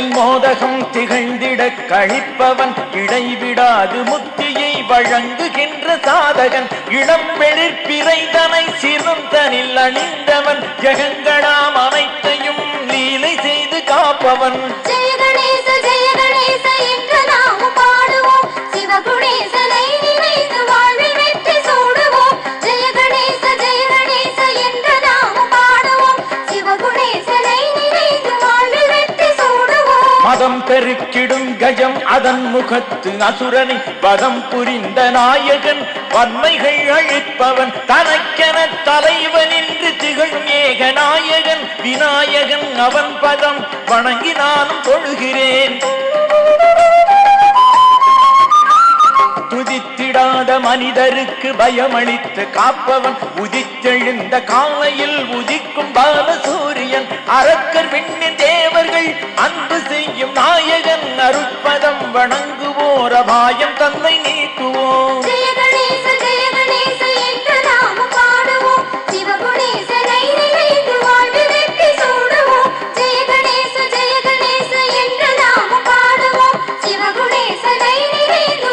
கரத்தில் மோதகம் திகழ்ந்திட கழிப்பவன் இடைவிடாது முத்தியை வழங்குகின்ற சாதகன். இளம்பெழிற் பிறைதனை சிறுந்தனில் அணிந்தவன். ஜெகங்களாம் அனைத்தையும் லீலை செய்து காப்பவன். மதம் கஜம் அதன் முகத்து அசுரனை வதம் புரிந்த நாயகன். வன்மைகள் அழிப்பவன் தனக்கென தலைவன் என்று திகழும் ஏக நாயகன். விநாயகன் அவன் பதம் வணங்கினாலும் கொள்கிறேன் தொழுகிறேன். துதித்திடாத மனிதருக்கு பயமளித்து காப்பவன். உதித்தெழுந்த காலையில் உதிக்கும் பாலசூரியன். அரக்கர்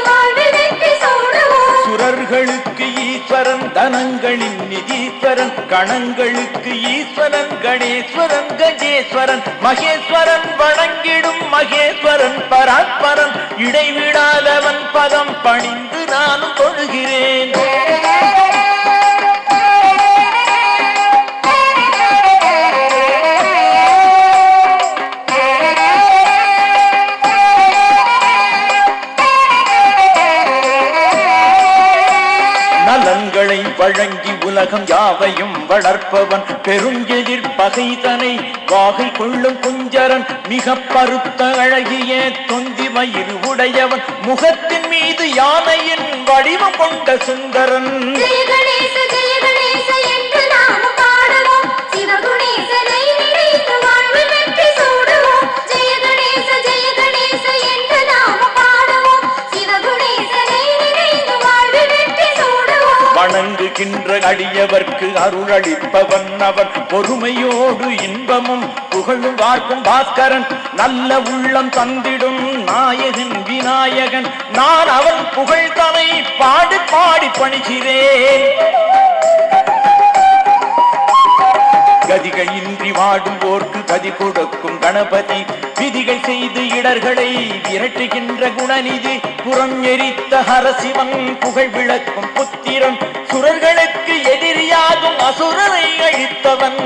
வாழ்வில் வெற்றி சூடுவோம். சுரர்களுக்கு ஈஸ்வரன் தனங்களின் நிதீஸ்வரன் கணங்களுக்கு ஈஸ்வரன் கணேஸ்வரன் கஜேஸ்வரன் மகேஸ்வரன் வணங்கிடும் மகேஸ்வரன் பராத்பரன் இடைவிடாதவன் பதம் பணிந்து நானும் தொழுகிறேன். நலன்களை வழங்கி உலகம் யாவையும் வளர்ப்பவன் பெருஞ்செதிர் பகைதனை வாகை கொள்ளும் குஞ்சரன் மிக பருத்த அழகிய தொந்தி மயிறு உடையவன். முகத்தின் மீது யானையின் வடிவம் கொண்ட சுந்தரன். வணங்குகின்ற அடியவர்க்கு அருளளிப்பவன் அவன். பொறுமையோடு இன்பமும் புகழும் வார்க்கும் பாஸ்கரன். நல்ல உள்ளம் தந்திடும் நாயகன் விநாயகன் நான் அவன் புகழ் தனை பாடி பாடி பணிகிறேன். கதிகள் இன்றி வாடுவோர்க்கு கதி கொடுக்கும் கணபதி விதிகள் செய்து இடர்களை விரட்டுகின்ற குணநிதி புறம் எரித்த ஹரசிவன் புகழ் விளக்கும் புத்திரன் சுரர்களுக்கு எதிரியாகும் அசுரனை அழித்தவன்.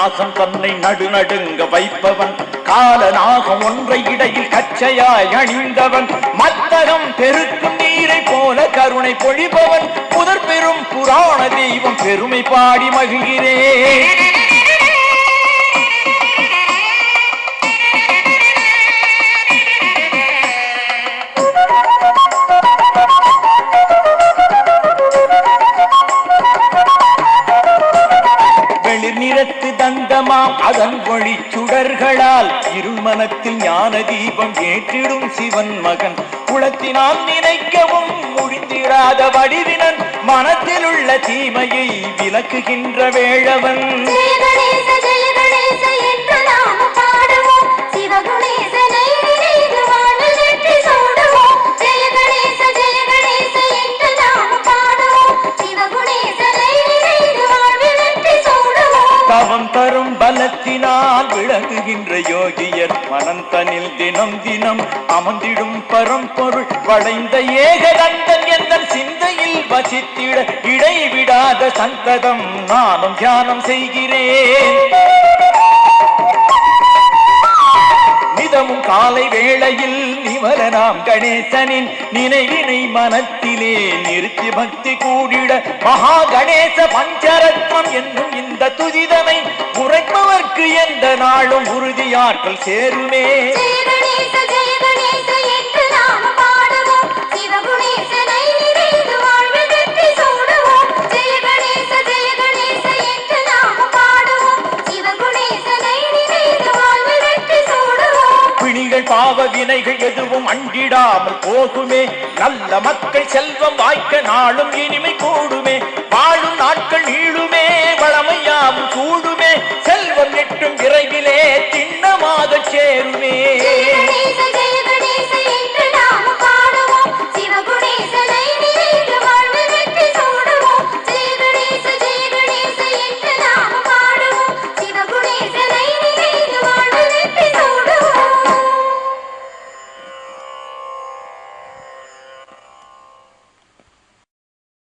நாசம் தன்னை நடுநடுங்க வைப்பவன். காலனாகம் ஒன்றை இடையில் கச்சையாய் அணிந்தவன். மத்தகம் பெருக்கும் நீரை போல கருணை பொழிபவன். புதர் பெரும் புராண தெய்வம் பெருமை பாடி மகிழ்கிறேன். தந்தமாம் சுடர்களால் இருமனத்தில் ஞான தீபம் ஏற்றிடும் சிவன் மகன். குளத்தினால் நினைக்கவும் முடிந்திடாத வடிவினன் மனத்தில் உள்ள தீமையை விளக்குகின்ற வேளவன் தவம் தரும் பலத்தினால் விளங்குகின்ற யோகியர் மனந்தனில் தினம் தினம் அமர்ந்திடும் பரம்பொருள் வளைந்த ஏகதந்தன் என்ற சிந்தையில் வசித்திட இடைவிடாத சந்ததம் நானும் தியானம் செய்கிறேன். நேரமும் காலை வேளையில் நிவர நாம் கணேசனின் நினைவினை மனத்திலே நிறுத்தி பக்தி கூடிட மகா கணேச பஞ்சரத்னம் என்னும் இந்த துதிதனை உரைப்பவர்க்கு எந்த நாளும் உறுதியாற்றல் சேருமே. பாவவினைகள் எதுவும் அண்டிடாமல் போகுமே. நல்ல மக்கள் செல்வம் வாய்க்க நாளும் இனிமை கூடுமே. வாழும் நாட்கள் நீளுமே வளமையாவும் சூடுமே. செல்வம் நெட்டும் விரைவிலே திண்ணமாக சேருமே.